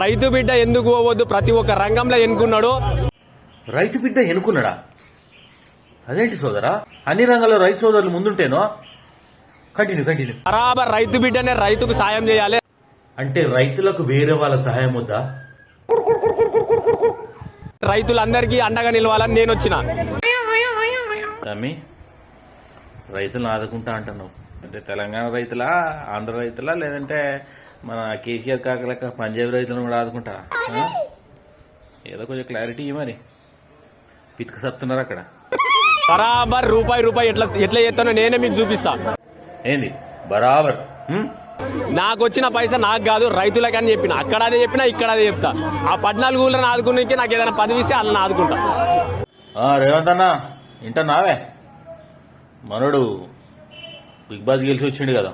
రైతు బిడ్డ ఎందుకు పోవద్దు? ప్రతి ఒక్క రంగంలో ఎన్నుకున్నాడు? రైతు బిడ్డ ఎన్నుకున్నాడా? అదేంటి సోదరా? అన్ని రంగాల్లో రైతు సోదరులు ముందుంటేనో? Continue continue. బరాబర్ రైతు బిడ్డనే రైతుకు సాయం చేయాలి. అంటే రైతులకు వేరే వాళ్ళ సహాయం వద్దా? రైతులందరికీ అండగా నిలవాలని నేను వచ్చిన. తమ్మి రైతులను ఆదుకుంటా అంటున్నావు. అంటే తెలంగాణ రైతులా ఆంధ్ర రైతులా లేదంటే మన కేసీఆర్ కాకలేక పంజాబ్ రైతులను కూడా ఆదుకుంటా? ఏదో కొంచెం క్లారిటీ మరి. పితుక సత్తున్నారు అక్కడ. బరాబర్ రూపాయి రూపాయి ఎట్లా ఎట్లా చేస్తానో నేనే మీకు చూపిస్తా. ఏంది? బరాబర్? నాకు వచ్చిన పైసా నాకు కాదు రైతులకని చెప్పిన. అక్కడ అదే చెప్పినా ఇక్కడ అదే చెప్తా. ఆ పద్నాలుగు ఊళ్ళని ఆదుకునేకి నాకు ఏదైనా పదవి ఇస్తే వాళ్ళని ఆదుకుంటా. ఆ, రేవంత్ అన్న ఇంట నావే. మనోడు బిగ్ బాస్ గెలిచి వచ్చిండు కదా.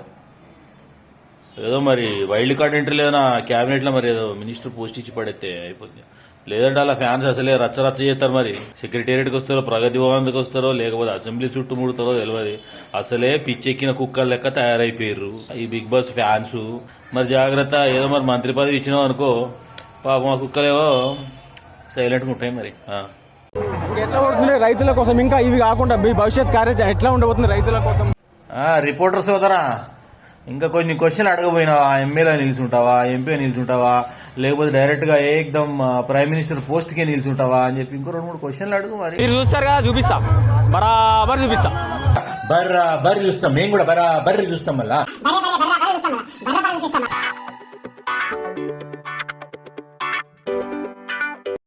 ఏదో మరి వైల్డ్ కార్డ్ ఎంట్రీ లేదన్నా క్యాబినెట్లో మరి ఏదో మినిస్టర్ పోస్ట్ ఇచ్చి పడైతే అయిపోతుంది. లేదంటే అలా ఫ్యాన్స్ అసలే రచ్చ రచ్చ చేస్తారు మరి. సెక్రటేరియట్కి వస్తారో ప్రగతి భవన్కి వస్తారో లేకపోతే అసెంబ్లీ చుట్టూ ముడతారో తెలియదు అసలే పిచ్చెక్కిన కుక్కల లెక్క తయారైపోయారు ఈ బిగ్ బాస్ ఫ్యాన్స్. మరి జాగ్రత్త ఏదో మరి మంత్రి పదవి ఇచ్చినాం అనుకో పాపం ఆ కుక్కలేవో సైలెంట్గా ఉంటాయి మరి. ఆ. ఎట్లా పడుతుంది? రైతుల కోసం ఇంకా ఇవి కాకుండా మీ భవిష్యత్ కార్యాచరణ ఎట్లా ఉండబోతుంది రైతుల కోసం? ఆ, రిపోర్టర్ సోదరా. ఇంకా కొన్ని క్వశ్చన్లు అడగబోయినావా ఎమ్మెల్యే నిల్చుంటావా ఎంపీ నిల్చుంటావా లేకపోతే డైరెక్ట్గా ఏకదమ్ ప్రైమ్ మినిస్టర్ పోస్ట్ కే నిల్చుంటావా అని చెప్పి ఇంకో రెండు మూడు క్వశ్చన్లు అడుగు మరి. మీరు చూస్తారు కదా చూపిస్తా. బరాబర్ చూపిస్తా. బర్రా బర్రి చూస్తాం. మేము కూడా బరా బర్రి చూస్తాం మళ్ళా.